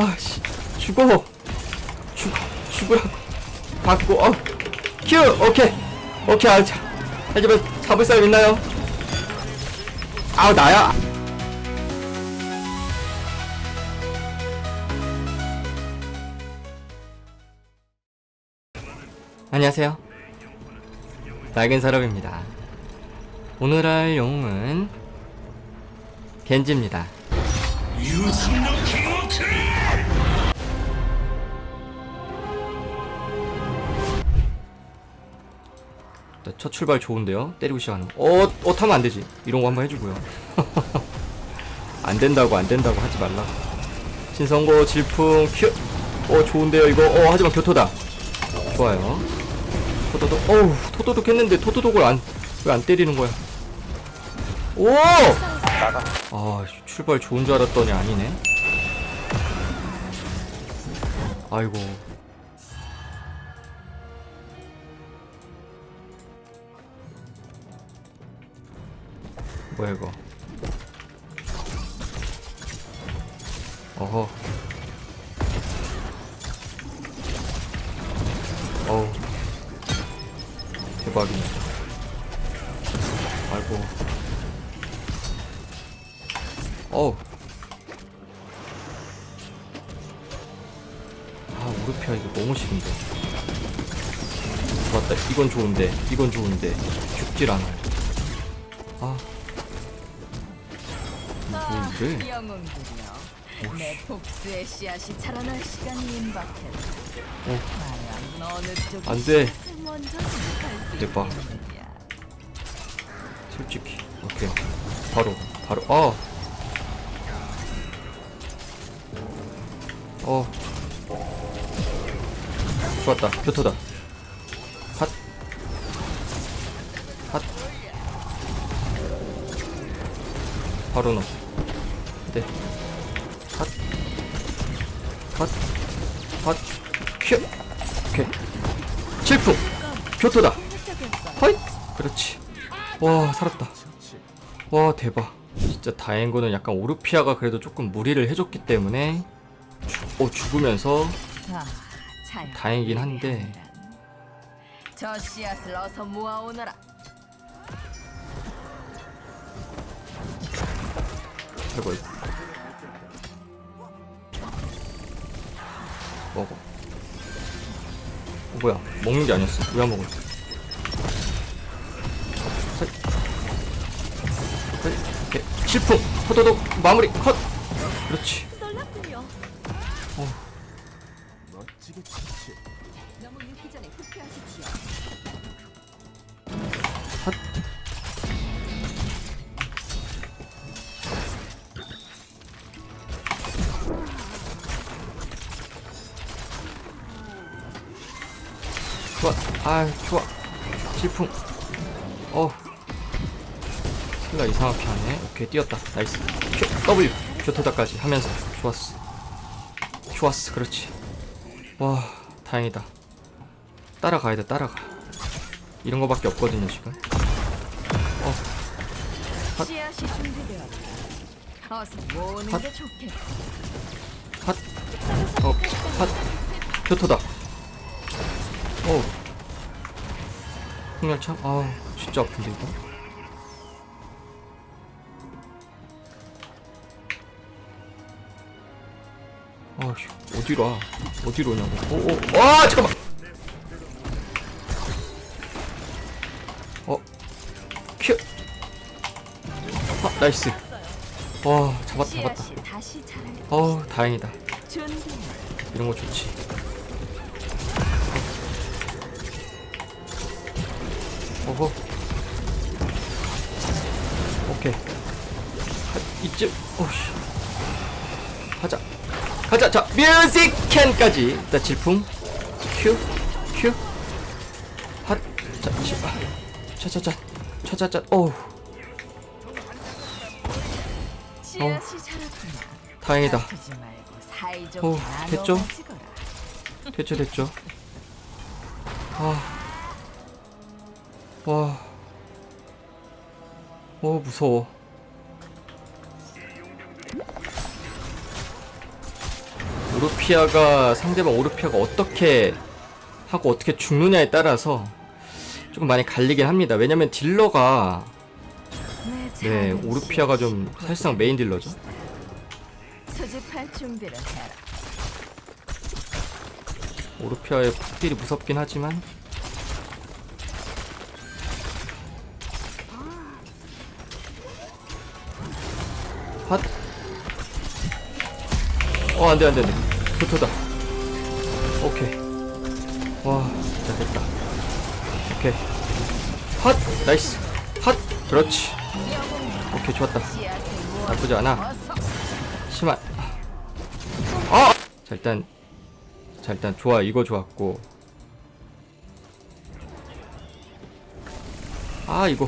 아씨 죽어. 죽 죽으라고. 받고 어큐 오케이. 오케이 아, 자, 하지만 잡을 사람 있나요? 아우 나야. 안녕하세요. 낡은 사람입니다. 오늘 할 영웅은 겐지입니다 네, 첫 출발 좋은데요? 때리고 시작하는 거. 어, 어, 타면 안 되지. 이런 거 한번 해주고요. 안 된다고, 안 된다고 하지 말라. 신성고, 질풍, 큐. 어, 좋은데요, 이거. 어, 하지만 교토다. 좋아요. 토도독, 어우, 토도독 했는데 토도독을 안, 왜 안 때리는 거야? 오! 아, 출발 좋은 줄 알았더니 아니네. 아이고. 뭐야 이거? 어허. 어우. 대박이네. 아이고. 어우. 아 우르피아 이거 너무 싫은데. 맞다. 이건 좋은데 이건 좋은데. 죽질 않아요 좋은데 영웅들이여 내 복수의 씨앗이 자라날 시간이 임박했다 어. 과연 어느 쪽이 안 돼. 씨앗을 먼저 수확할 수 대박. 솔직히 오케이 바로 바로 어. 어 좋았다 교토다 핫 핫. 바로 넣어 네. 핫. 핫. 핫. 큐. 오케이. 질풍 교토다. 허이 그렇지. 와 살았다. 와 대박. 진짜 다행인 거는 약간 오르피아가 그래도 조금 무리를 해줬기 때문에 죽, 어, 죽으면서 자, 잘 다행이긴 한데. 저 씨앗을 어서 모아오너라 아이고 먹어. 어, 뭐야? 먹는 게 아니었어. 왜 안 먹어 헐. 헐. 오케이. 실풍. 호도독. 마무리. 컷. 그렇지 좋아. 아, 좋아. 질풍. 어. 슬라 이상하게 하네. 오케이, 뛰었다. 나이스. 큐, W. 교토다까지 하면서. 좋았어. 좋았어. 그렇지. 와, 다행이다. 따라가야 돼, 따라가. 이런 거밖에 없거든요, 지금. 어, 핫. 핫. 핫. 어, 핫. 교토다. 어. 흥열차? 아, 진짜 아픈데, 이거? 아, 씨, 어디로 와? 어디로 오냐고. 오, 오, 아, 잠깐만! 어, 큐! 아, 나이스. 와, 잡았다, 잡았다. 어우, 다행이다. 이런 거 좋지. 어허. 오케이. 하, 이쯤. 오씨. 가자. 가자. 자, 뮤직 캔까지. 일단 질풍. 큐. 큐. 핫. 자. 자, 자, 자. 어우. 자랐구나 다행이다. 어, 나눠 됐죠? 됐죠, 됐죠. 아. 와. 어, 무서워. 오르피아가 상대방 오르피아가 어떻게 하고 어떻게 죽느냐에 따라서 조금 많이 갈리긴 합니다. 왜냐면 딜러가 내네 오르피아가 좀 사실상 메인 딜러죠. 수집할 준비를 해라. 오르피아의 폭딜이 무섭긴 하지만 핫. 어 안 돼 안 돼 안돼. 교토다. 오케이. 와 진짜 됐다. 오케이. 핫 나이스. 핫 그렇지. 오케이 좋았다. 나쁘지 않아. 심한. 아! 자 일단 자 일단 좋아 이거 좋았고. 아 이거.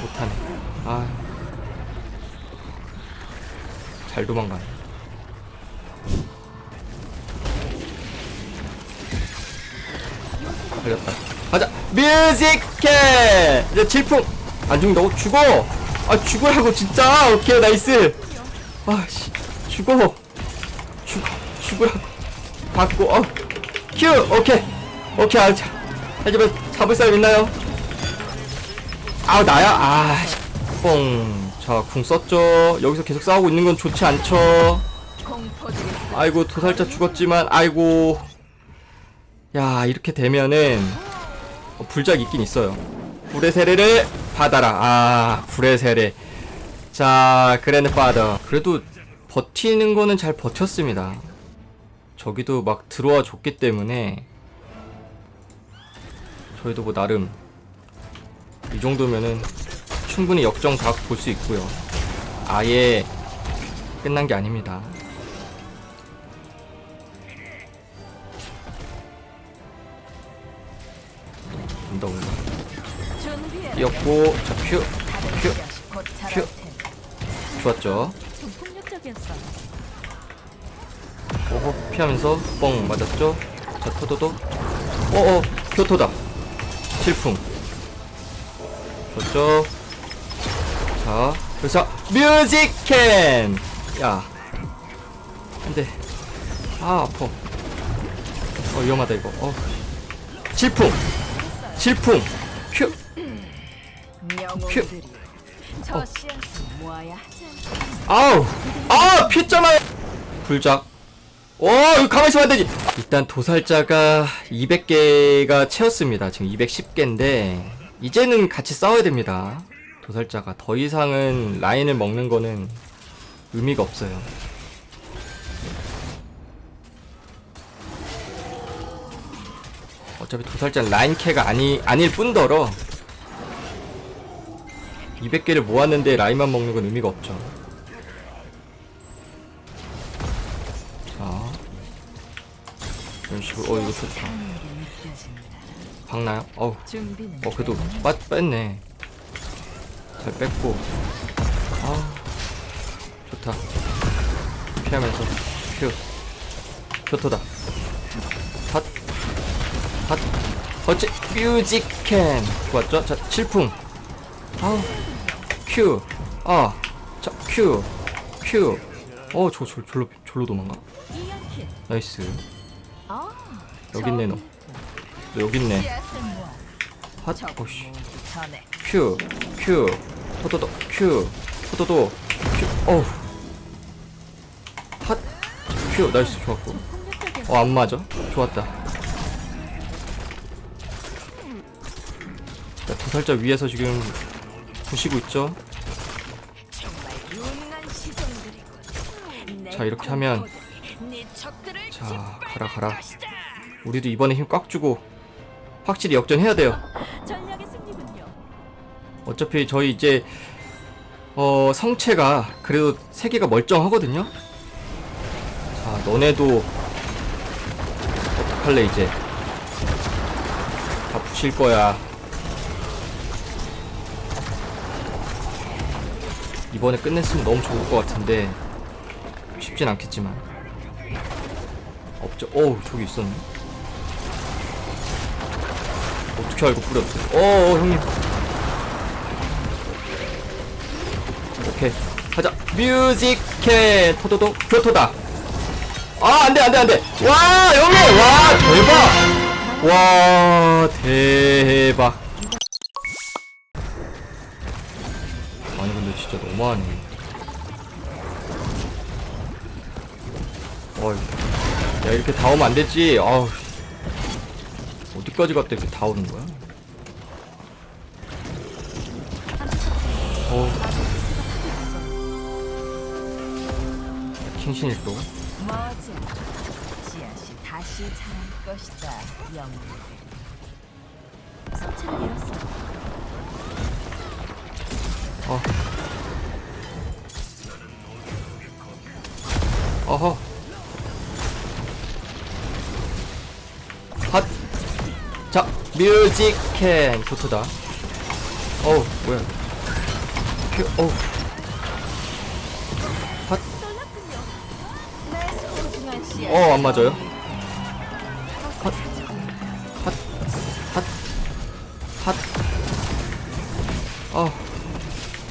못하네. 아 잘 도망가네. 걸렸다. 가자! 뮤직캐 이제 질풍! 안 죽는다고? 죽어! 아 죽으라고 진짜! 오케이 나이스! 아씨. 죽어! 죽 죽으라고. 받고 어 큐! 오케이! 오케이 아, 자, 하지만 잡을 사람 있나요? 아우 나야? 아뽕 자 궁 썼죠? 여기서 계속 싸우고 있는 건 좋지 않죠? 아이고 도살자 죽었지만 아이고. 야 이렇게 되면은 어, 불작 있긴 있어요. 불의 세례를 받아라. 아 불의 세례. 자 그랜드 파더. 그래도 버티는 거는 잘 버텼습니다. 저기도 막 들어와 줬기 때문에 저희도 뭐 나름 이 정도면은 충분히 역정 각 볼 수 있고요 아예 끝난 게 아닙니다 온다 온다. 뛰었고 자 큐 큐곧 큐. 테니. 좋았죠. 오호 피하면서 뻥 맞았죠 자 토도도 어어 교토다 질풍 좋죠 자 그래서 뮤직 캔 야. 안 돼 아 아파. 어 위험하다 이거. 어. 질풍. 질풍. 큐 영웅들이 저 어. 아우. 아 피했잖아요 불작. 오 이거 가만히 있으면 안 되지. 일단 도살자가 200개가 채웠습니다. 지금 210개인데 이제는 같이 싸워야 됩니다 도살자가 더 이상은 라인을 먹는 거는 의미가 없어요 어차피 도살자는 라인 캐가 아니, 아닐 뿐더러 200개를 모았는데 라인만 먹는 건 의미가 없죠 자 이런 식으로 어 이거 좋다. 박나요? 어우 어 그래도? 빠, 뺐네 잘 뺐고. 아 좋다. 피하면서. 큐 교토다. 핫 핫. 어찌 뮤직캔 좋았죠? 자 칠풍. 아우 큐 아 자 큐 큐 어 저 저, 졸로 졸로 도망가. 나이스. 아, 여기 있네 너. 너 여기 있네. 핫. 적 오씨. 큐, 큐, 토도도, 큐, 토도도, 큐, 어우. 핫, 큐, 나이스, 좋았고. 어, 안 맞아. 좋았다. 자, 도살자 위에서 지금 부시고 있죠? 자, 이렇게 하면- 네 자, 가라, 가라. 우리도 이번에 힘 꽉 주고, 확실히 역전해야 돼요. 어차피 저희 이제, 어, 성체가 그래도 세 개가 멀쩡하거든요? 자, 너네도, 어떡할래, 이제. 다 부실 거야. 이번에 끝냈으면 너무 좋을 것 같은데, 쉽진 않겠지만. 없죠. 어우, 저기 있었네. 어떻게 알고 뿌렸어? 어, 형님. 오케이. 가자. 뮤직캐 토도도 교토다. 아 안돼 안돼 안돼. 와 여기! 와 대박! 와 대박. 아니 근데 진짜 너무하네 어이. 야 이렇게 다 오면 안 되지. 아우 어디까지 갔다 이렇게 다 오는 거야? 어 성체를 잃었어. 어. 어허. 핫. 자, 뮤직캔 좋트다. 어우, 뭐야. 큐, 어우. 어, 안 맞아요. 핫. 핫. 핫. 핫. 아.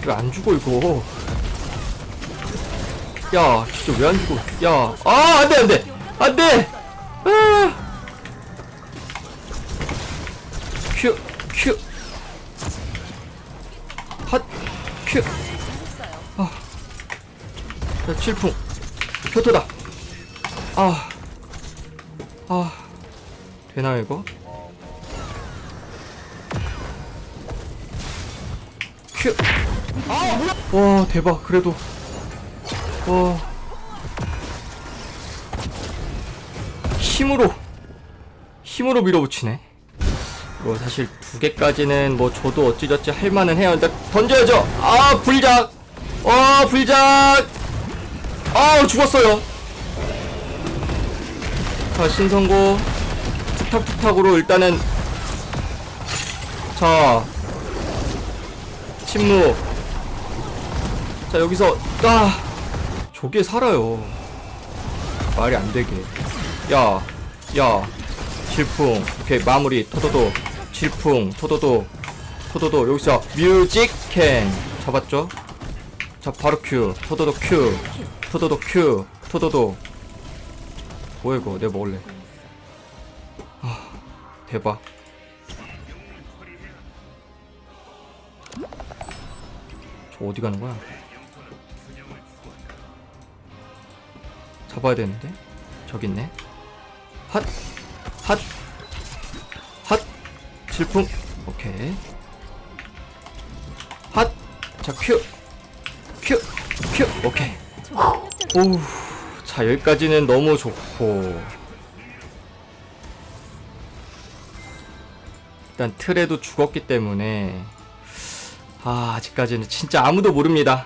왜 안 죽어, 이거. 야, 진짜 왜 안 죽어? 야, 아, 안 돼, 안 돼! 안 돼! 아! 큐, 큐. 핫, 큐. 아. 자, 칠풍. 표토다. 아. 아. 되나요, 이거? 큐. 아, 뭐야? 와, 대박. 그래도. 와. 힘으로. 힘으로 밀어붙이네. 이거 사실 두 개까지는 뭐 저도 어찌저찌 할 만은 해요. 일단 던져야죠. 아, 불작. 어, 불작. 아, 죽었어요. 자, 신성고. 툭탁툭탁으로 일단은. 자. 침묵. 자, 여기서, 아. 저게 살아요. 말이 안 되게. 야, 야. 질풍. 오케이, 마무리. 토도도. 질풍. 토도도. 토도도. 여기서 뮤직 캔. 잡았죠? 자, 바로 큐. 토도도 큐. 토도도 큐. 토도도. 뭐야, 이거. 내가 먹을래. 아, 대박. 저 어디 가는 거야? 잡아야 되는데? 저기 있네. 핫! 핫! 핫! 질풍! 오케이. 핫! 자, 큐! 큐! 큐! 오케이. 오우. 자, 여기까지는 너무 좋고. 일단 틀에도 죽었기 때문에. 아, 아직까지는 진짜 아무도 모릅니다.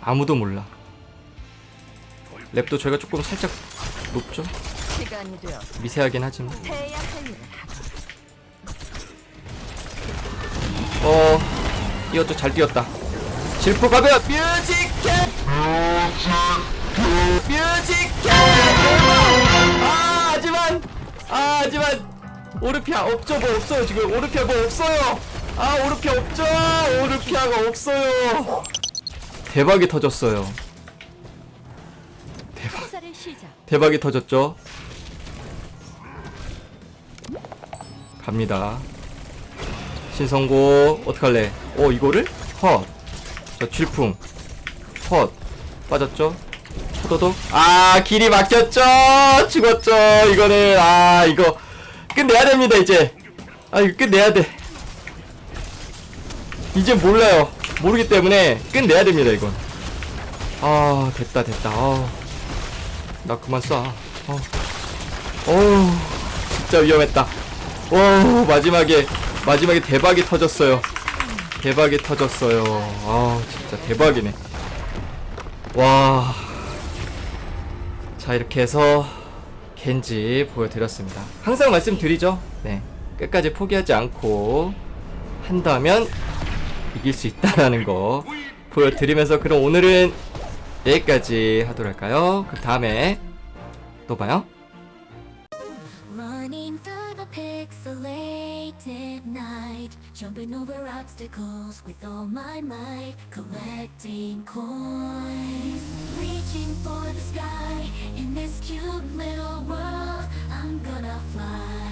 아무도 몰라. 랩도 저희가 조금 살짝 높죠? 미세하긴 하지만. 어, 이것도 잘 뛰었다. 질풍 가면 뮤직 캔! 뮤직캔! 대박! 아, 하지만! 아, 하지만! 오르피아 없죠, 뭐 없어요, 지금. 오르피아 뭐 없어요! 아, 오르피아 없죠! 오르피아가 없어요! 대박이 터졌어요. 대박. 대박이 터졌죠? 갑니다. 신성고 어떡할래? 어 이거를? 헛. 자 질풍. 헛. 빠졌죠? 초도도? 아 길이 막혔죠? 죽었죠? 이거는 아 이거 끝내야 됩니다 이제. 아 이거 끝내야 돼. 이제 몰라요. 모르기 때문에 끝내야 됩니다 이건. 아 됐다 됐다. 아. 나 그만 쏴. 어. 어우, 진짜 위험했다. 오, 마지막에, 마지막에 대박이 터졌어요. 대박이 터졌어요. 아, 진짜 대박이네. 와. 자, 이렇게 해서 겐지 보여드렸습니다. 항상 말씀드리죠. 네. 끝까지 포기하지 않고 한다면 이길 수 있다라는 거 보여드리면서 그럼 오늘은 여기까지 하도록 할까요? 그 다음에 또 봐요. obstacles with all my might, collecting coins. Reaching for the sky in this cute little world, I'm gonna fly.